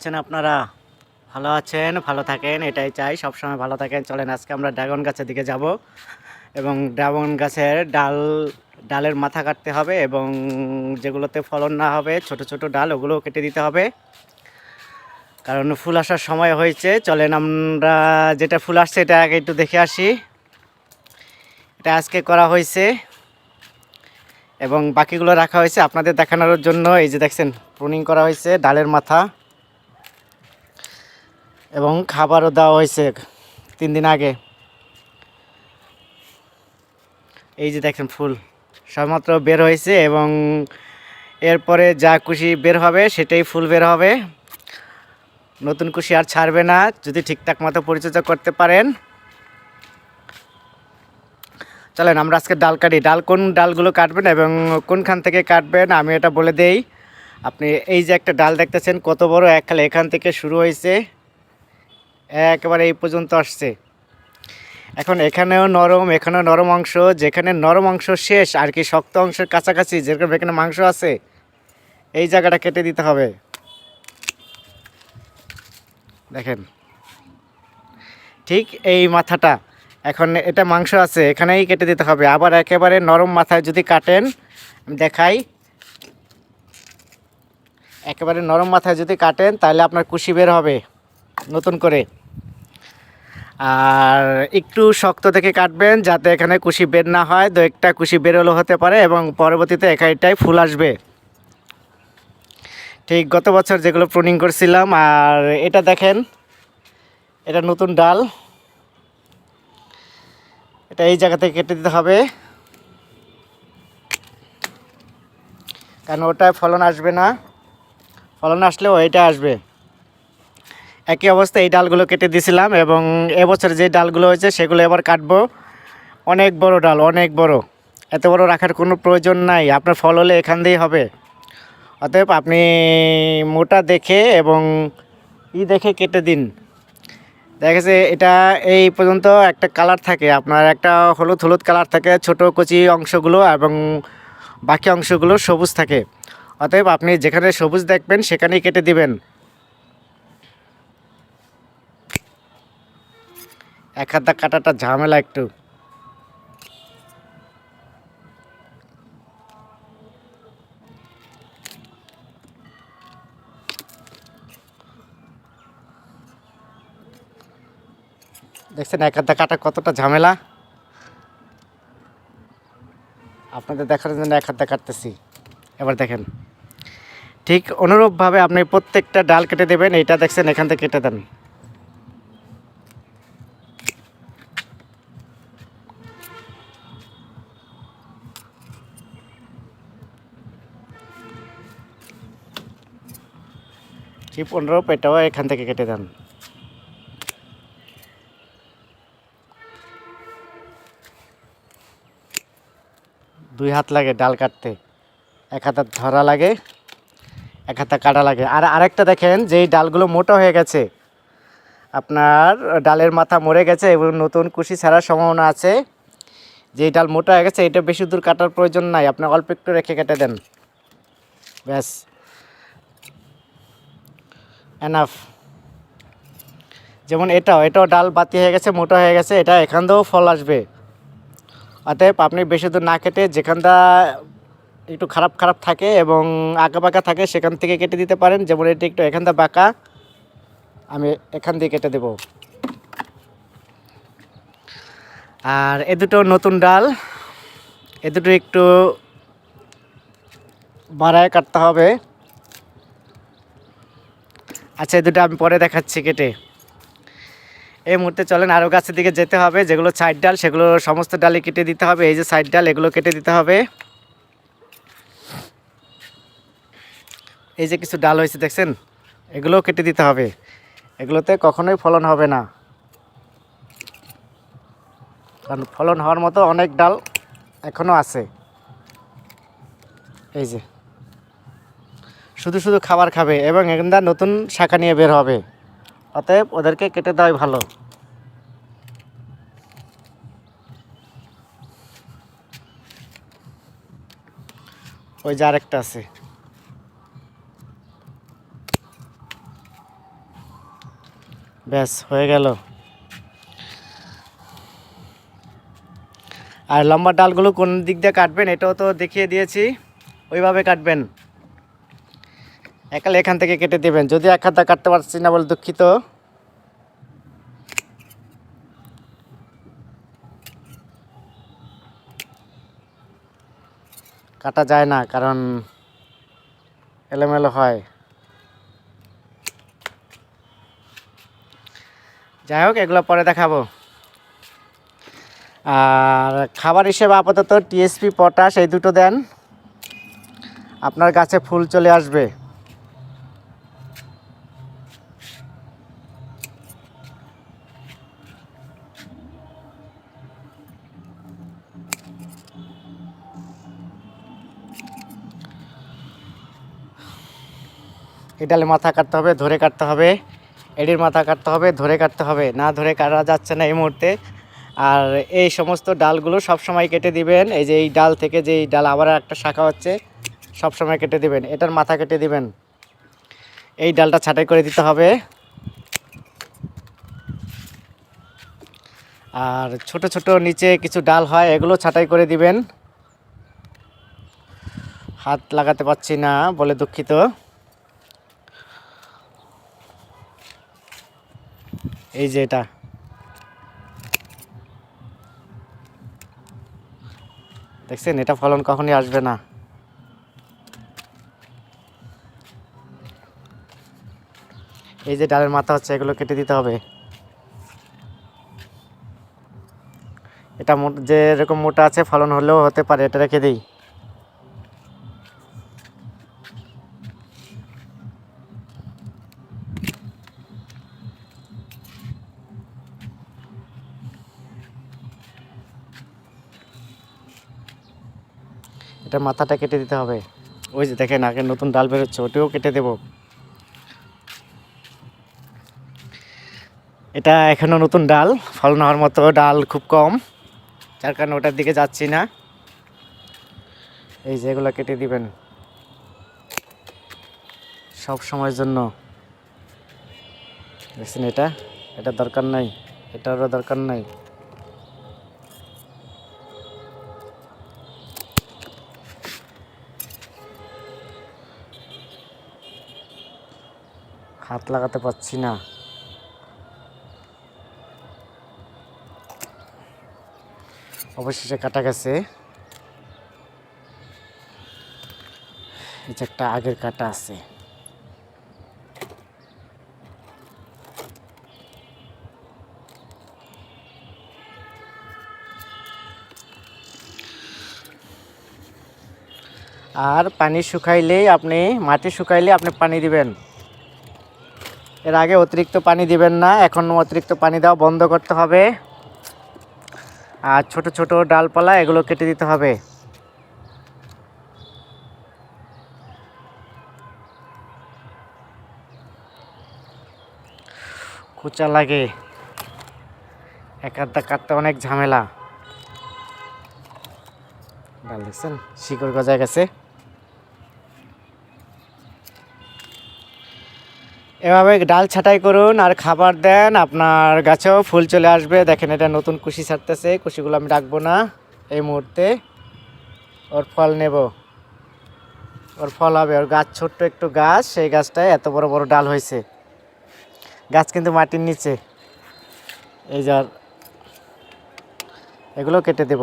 আছেন আপনারা? ভালো আছেন, ভালো থাকেন, এটাই চাই। সবসময় ভালো থাকেন, চলেন আজকে আমরা ড্রাগন গাছের দিকে যাব। এবং ড্রাগন গাছের ডাল, ডালের মাথা কাটতে হবে এবং যেগুলোতে ফলন না হবে, ছোট ছোট ডাল ওগুলো কেটে দিতে হবে। কারণ ফুল আসার সময় হয়েছে, চলেন আমরা যেটা ফুল আসছে, এটা আগে একটু দেখে আসি। এটা আজকে করা হয়েছে এবং বাকিগুলো রাখা হয়েছে আপনাদের দেখানোর জন্য। এই যে দেখছেন প্রুনিং করা হয়েছে, ডালের মাথা। এবং খাবারও দেওয়া হয়েছে তিন দিন আগে। এই যে দেখেন ফুল, সবেমাত্র বের হয়েছে এবং এরপরে যা খুশি বের হবে সেটাই ফুল বের হবে। নতুন খুশি আর ছাড়বে না, যদি ঠিকঠাক মতো পরিচর্যা করতে পারেন। চলেন, আমরা আজকে ডাল কাটি। ডাল কোন ডালগুলো কাটবেন এবং কোনখান থেকে কাটবেন আমি এটা বলে দেই। আপনি এই যে একটা ডাল দেখতেছেন, কত বড় এক এখান থেকে শুরু হয়েছে। একেবারে এই পর্যন্ত আসছে। এখন এখানেও নরম এখানেও নরম অংশ, যেখানে নরম অংশ শেষ, আর কি শক্ত অংশের কাছাকাছি, যেরকম এখানে মাংস আছে, এই জায়গাটা কেটে দিতে হবে। দেখেন। ঠিক এই মাথাটা, এখন এটা মাংস আছে, এখানেই কেটে দিতে হবে। আবার একেবারে নরম মাথায় যদি কাটেন দেখাই। একেবারে নরম মাথায় যদি কাটেন, তাহলে আপনার কুশি বের হবে, নতুন করে। আর একটু শক্ত থেকে কাটবেন যাতে এখানে কুশি বের না হয়। দু একটা কুশি বেরোলো হতে পারে এবং পরবর্তীতে একাইটাই ফুল আসবে। ঠিক গত বছর যেগুলো প্রুনিং করছিলাম, আর এটা দেখেন, এটা নতুন ডাল। এটা এই জায়গা থেকে কেটে দিতে হবে। কারণ ওটায় ফলন আসবে না? ফলন আসলেও এটা আসবে। একই অবস্থায় এই ডালগুলো কেটে দিয়েছিলাম এবং এবছর যে ডালগুলো হয়েছে সেগুলো এবার কাটবো। অনেক বড় ডাল, অনেক বড়। এত বড় রাখার কোনো প্রয়োজন নাই, আপনার ফল হলে এখান দিয়েই হবে। অতএব আপনি মোটা দেখে এবং ই দেখে কেটে দিন। দেখা গেছে এটা এই পর্যন্ত একটা কালার থাকে, আপনার একটা হলুদ হলুদ কালার থাকে, ছোট কচি অংশগুলো এবং বাকি অংশগুলো সবুজ থাকে। অতএব আপনি যেখানে সবুজ দেখবেন সেখানেই কেটে দিবেন। এক হাত কাটাটা ঝামেলা একটু। দেখছেন, এক হাত কাটা কতটা ঝামেলা? আপনাদের দেখার জন্য এক হাত কাটতেছি। এবার দেখেন। ঠিক অনুরূপভাবে আপনি প্রত্যেকটা ডাল কেটে দেবেন, এইটা দেখছেন, এখান থেকে কেটে দেন। ঠিক পনেরো পেটাও এখান থেকে কেটে দেন দুই হাত লাগে, ডাল কাটতে। এক হাতে ধরা লাগে, এক হাতে কাটা লাগে। আর আরেকটা দেখেন, যেই ডালগুলো মোটা হয়ে গেছে, আপনার ডালের মাথা মরে গেছে এবং নতুন কুশি ছাড়ার সম্ভাবনা আছে। যেই ডাল মোটা হয়ে গেছে, এটা বেশি দূর কাটার প্রয়োজন নাই, আপনি অল্প একটু রেখে কেটে দেন। ব্যাস। এনাফ যেমন এটাও এটাও ডাল বাতি হয়ে গেছে, মোটা হয়ে গেছে, এটা এখান দিয়েও ফল আসবে। অতএব আপনি বেশি দূর না কেটে যেখানটা একটু খারাপ খারাপ থাকে এবং আঁকা বাঁকা থাকে, সেখান থেকে কেটে দিতে পারেন। যেমন এটি একটু এখানটা বাঁকা, আমি এখান দিয়ে কেটে দেব। আর এ দুটো নতুন ডাল, এ দুটো একটু বাড়ায় কাটতে হবে। আচ্ছা এই দুটো আমি পরে দেখাচ্ছি কেটে। এই মুহূর্তে চলেন আরও গাছের দিকে যেতে হবে, যেগুলো সাইড ডাল, সেগুলো সমস্ত ডালই কেটে দিতে হবে। এই যে সাইড ডাল, এগুলো কেটে দিতে হবে। এই যে কিছু ডাল হয়েছে, দেখছেন? এগুলোও কেটে দিতে হবে। এগুলোতে কখনোই ফলন হবে না। কারণ ফলন হওয়ার মতো অনেক ডাল এখনও আছে। এই যে। শুধু শুধু খাবার খাবে এবং এখানটা নতুন শাখা নিয়ে বের হবে। অতএব ওদেরকে কেটে দেওয়াই ভালো। ওই যে একটা আছে। ব্যাস, হয়ে গেল। আর লম্বা ডালগুলো কোন দিক দিয়ে কাটবেন এটাও তো দেখিয়ে দিয়েছি। ওইভাবে কাটবেন। একালে এখান থেকে কেটে দেবেন। যদি এক হাতে কাটতে পারছি না বলে দুঃখিত। কাটা যায় না, কারণ এলোমেলো হয়। যাই হোক, এগুলো পরে দেখাবো। আর খাবার হিসেবে আপাতত টিএসপি, পটাশ, এই দুটো দেন। আপনার গাছে ফুল চলে আসবে। ডালে মাথা কাটতে হবে, ধরে কাটতে হবে। এডির মাথা কাটতে হবে, ধরে কাটতে হবে। না ধরে কাটা যাচ্ছে না এই মুহূর্তে। আর এই সমস্ত ডালগুলো সব সময় কেটে দিবেন। এই যে এই ডাল থেকে যে এই ডাল আবার একটা শাখা হচ্ছে সব সময় কেটে দিবেন। এটার মাথা কেটে দিবেন। এই ডালটা ছাঁটাই করে দিতে হবে। আর ছোট ছোট নিচে কিছু ডাল হয়, এগুলো ছাঁটাই করে দিবেন। হাত লাগাতে পারছি না বলে দুঃখিত। এই যে এটা। দেখছেন, এটা ফলন কখনই আসবে না। এই যে ডালের মাথা হচ্ছে, এগুলো কেটে দিতে হবে। এটা যে এরকম মোটা আছে, ফলন হলেও হতে পারে, এটা রেখে দিই। এটা মাথাটা কেটে দিতে হবে। ওই যে দেখেন আগে নতুন ডাল বেরোচ্ছে, ওটিও কেটে দেব। এটা এখনও নতুন ডাল ফলন হওয়ার মতো ডাল খুব কম, যার কারণে ওটার দিকে যাচ্ছি না। এই যে এগুলো কেটে দিবেন। সব সময়ের জন্য। দেখছেন এটা? এটা দরকার নাই, এটারও দরকার নাই। হাত লাগাতে পারছি না। অবশেষে কাটা গেছে। যে একটা আগের কাটা আছে। আর পানি শুকাইলেই আপনি, মাটি শুকাইলে আপনি পানি দিবেন। এর আগে অতিরিক্ত পানি দিবেন না, এখন অতিরিক্ত পানি দেওয়া বন্ধ করতে হবে। আর ছোট ছোট ডালপালা, এগুলো কেটে দিতে হবে। কুচা লাগে। এক আধটা কাটতে অনেক ঝামেলা। ডাল দেখছেন? শিকড় গজায় গেছে। এভাবে ডাল ছাঁটাই করুন আর খাবার দেন, আপনার গাছেও ফুল চলে আসবে। দেখেন, এটা নতুন কুশি ছাড়তেছে কুশিগুলো আমি রাখব না এই মুহূর্তে। ওর ফল নেব। ওর ফল হবে, ওর গাছ, ছোট্ট একটু গাছ, সেই গাছটায় এত বড় বড় ডাল হয়েছে। গাছ কিন্তু মাটির নিচে। এই যার এগুলো কেটে দেব।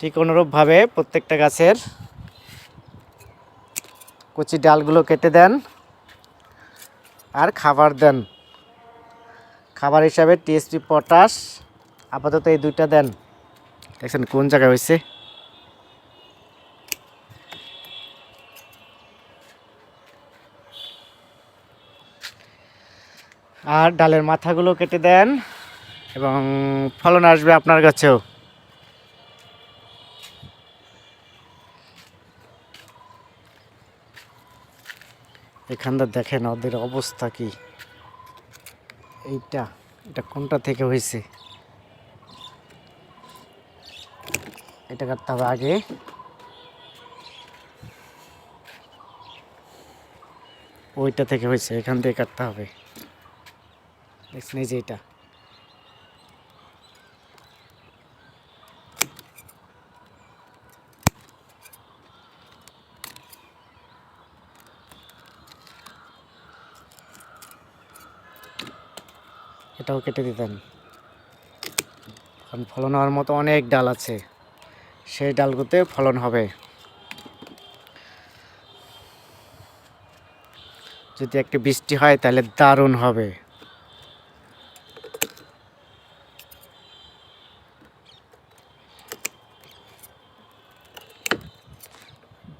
ঠিক অনুরূপভাবে প্রত্যেকটা গাছের কচি ডালগুলো কেটে দেন। আর খাবার দেন। খাবার হিসাবে টিএসপি পটাশ, আপাতত এই দুইটা দেন। দেখছেন কোন জায়গায় হয়েছে? আর ডালের মাথাগুলো কেটে দেন এবং ফলন আসবে আপনার কাছেও। এখানটা দেখেন ওদের অবস্থা কি। এইটা, এটা কোনটা থেকে হয়েছে? এটা কাটতে হবে আগে। ওইটা থেকে হয়েছে, এখান থেকে কাটতে হবে। দেখছেন এই যে এটা। এটাও কেটে দিতেন। কারণ ফলন হওয়ার মতো অনেক ডাল আছে। সেই ডালগুলোতে ফলন হবে। যদি একটু বৃষ্টি হয়, তাহলে দারুণ হবে।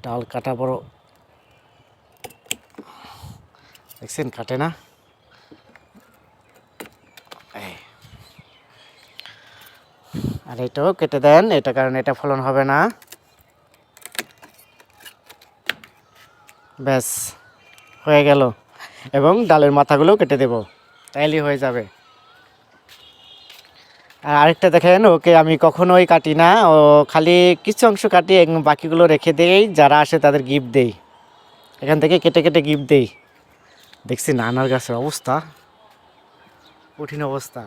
ডাল কাটা বড় দেখছেন, কাটে না? আর এটাও কেটে দেন, এটা কারণ এটা ফলন হবে না। ব্যাস, হয়ে গেল। এবং ডালের মাথাগুলোও কেটে দেব তাইলেই হয়ে যাবে। আর আরেকটা দেখেন, ওকে আমি কখনোই কাটি না, ও খালি কিছু অংশ কাটি, এবং বাকিগুলো রেখে দেই, যারা আসে তাদের গিফট দেই। এখান থেকে কেটে কেটে গিফট দেই। দেখছি নানার গাছের অবস্থা, কঠিন অবস্থা।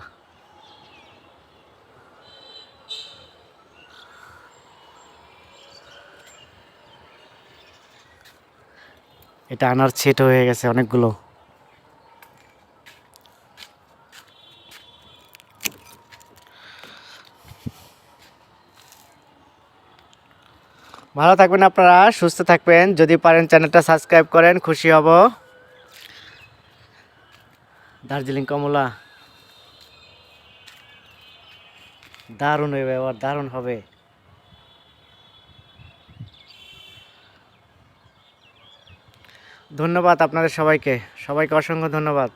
এটা আনার ছেট হয়ে গেছে অনেকগুলো। ভালো থাকবেন আপনারা, সুস্থ থাকবেন। যদি পারেন চ্যানেলটা সাবস্ক্রাইব করেন, খুশি হব। দার্জিলিং কমলা। দারুণ হবে এবার দারুণ হবে। ধন্যবাদ আপনাদের সবাইকে। সবাইকে অসংখ্য ধন্যবাদ।